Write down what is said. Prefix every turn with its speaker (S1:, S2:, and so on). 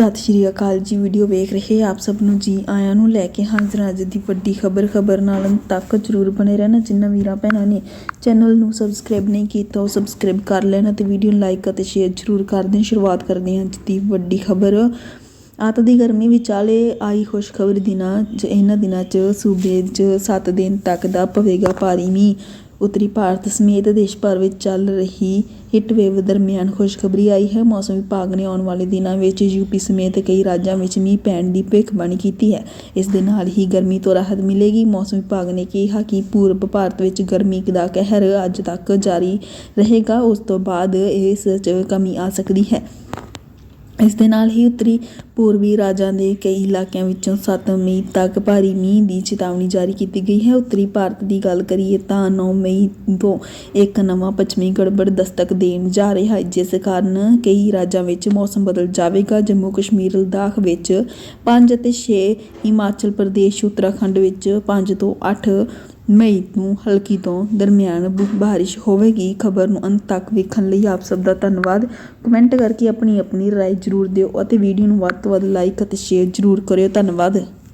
S1: ਸਤਿ ਸ਼੍ਰੀ ਅਕਾਲ ਜੀ। ਵੀਡੀਓ ਵੇਖ ਰਹੇ ਆਪ ਸਭ ਨੂੰ ਜੀ ਆਇਆਂ ਨੂੰ ਲੈ ਕੇ ਹਾਜ਼ਰ ਅੱਜ ਦੀ ਵੱਡੀ ਖਬਰ। ਖਬਰ ਨਾਲ ਤੱਕ ਜਰੂਰ ਬਣੇ ਰਹਿਣਾ ਜਿਨ੍ਹਾਂ ਵੀਰਾਂ ਭੈਣਾਂ ਨੇ ਚੈਨਲ ਨੂੰ ਸਬਸਕ੍ਰਾਈਬ ਨਹੀਂ ਕੀਤਾ, ਉਹ ਸਬਸਕ੍ਰਾਈਬ ਕਰ ਲੈਣਾ ਤੇ ਵੀਡੀਓ ਨੂੰ ਲਾਈਕ ਅਤੇ ਸ਼ੇਅਰ ਜਰੂਰ ਕਰ ਦੇਣ। ਸ਼ੁਰੂਆਤ ਕਰਦੇ ਹਾਂ ਅੱਜ ਦੀ ਵੱਡੀ ਖਬਰ। ਆਤ ਦੀ ਗਰਮੀ ਵਿਚਾਲੇ ਆਈ ਖੁਸ਼ਖਬਰ ਦਿਨਾਂ ਇਹਨਾਂ ਦਿਨਾਂ 'ਚ ਸੂਬੇ 'ਚ 7 ਦਿਨ ਤੱਕ ਦਾ ਪਵੇਗਾ ਭਾਰੀ ਮੀਂਹ। ਉੱਤਰੀ ਭਾਰਤ ਸਮੇਤ ਦੇਸ਼ ਭਰ ਵਿੱਚ ਚੱਲ ਰਹੀ ਹੀਟ ਦਰਮਿਆਨ ਖੁਸ਼ਖਬਰੀ ਆਈ ਹੈ। ਮੌਸਮ ਵਿਭਾਗ ਨੇ ਆਉਣ ਵਾਲੇ ਦਿਨਾਂ ਵਿੱਚ ਯੂਪੀ ਸਮੇਤ ਕਈ ਰਾਜਾਂ ਵਿੱਚ ਮੀਂਹ ਪੈਣ ਦੀ ਭਵਿੱਖਬਾਣੀ ਕੀਤੀ ਹੈ। ਇਸ ਦੇ ਨਾਲ ਹੀ ਗਰਮੀ ਤੋਂ ਰਾਹਤ ਮਿਲੇਗੀ। ਮੌਸਮ ਵਿਭਾਗ ਨੇ ਕਿਹਾ ਕਿ ਪੂਰਬ ਭਾਰਤ ਵਿੱਚ ਗਰਮੀ ਦਾ ਕਹਿਰ ਅੱਜ ਤੱਕ ਜਾਰੀ ਰਹੇਗਾ। ਉਸ ਤੋਂ ਬਾਅਦ ਇਸ 'ਚ ਕਮੀ ਆ ਸਕਦੀ ਹੈ। ਇਸ ਦੇ ਨਾਲ ਹੀ ਉੱਤਰੀ ਪੂਰਬੀ ਰਾਜਾਂ ਦੇ ਕਈ ਇਲਾਕਿਆਂ ਵਿੱਚੋਂ 7 ਮਈ ਤੱਕ ਭਾਰੀ ਮੀਂਹ ਦੀ ਚੇਤਾਵਨੀ ਜਾਰੀ ਕੀਤੀ ਗਈ ਹੈ। ਉੱਤਰੀ ਭਾਰਤ ਦੀ ਗੱਲ ਕਰੀਏ ਤਾਂ 9 ਮਈ ਤੋਂ ਇੱਕ ਨਵਾਂ ਪੱਛਮੀ ਗੜਬੜ ਦਸਤਕ ਦੇਣ ਜਾ ਰਿਹਾ ਹੈ, ਜਿਸ ਕਾਰਨ ਕਈ ਰਾਜਾਂ ਵਿੱਚ ਮੌਸਮ ਬਦਲ ਜਾਵੇਗਾ। ਜੰਮੂ ਕਸ਼ਮੀਰ ਲਦਾਖ ਵਿੱਚ 5 ਅਤੇ 6 ਹਿਮਾਚਲ ਪ੍ਰਦੇਸ਼, ਉੱਤਰਾਖੰਡ ਵਿੱਚ 5 ਤੋਂ 8 ਮਈ ਨੂੰ ਹਲਕੀ ਤੋਂ ਦਰਮਿਆਨ ਬ- ਬਾਰਿਸ਼ ਹੋਵੇਗੀ। ਖਬਰ ਨੂੰ ਅੰਤ ਤੱਕ ਵੇਖਣ ਲਈ ਆਪ ਸਭ ਦਾ ਧੰਨਵਾਦ। ਕਮੈਂਟ ਕਰਕੇ ਆਪਣੀ ਆਪਣੀ ਰਾਏ ਜਰੂਰ ਦਿਓ ਅਤੇ ਵੀਡੀਓ ਨੂੰ ਵੱਧ ਤੋਂ ਵੱਧ ਲਾਈਕ ਅਤੇ ਸ਼ੇਅਰ ਜਰੂਰ ਕਰਿਓ। ਧੰਨਵਾਦ।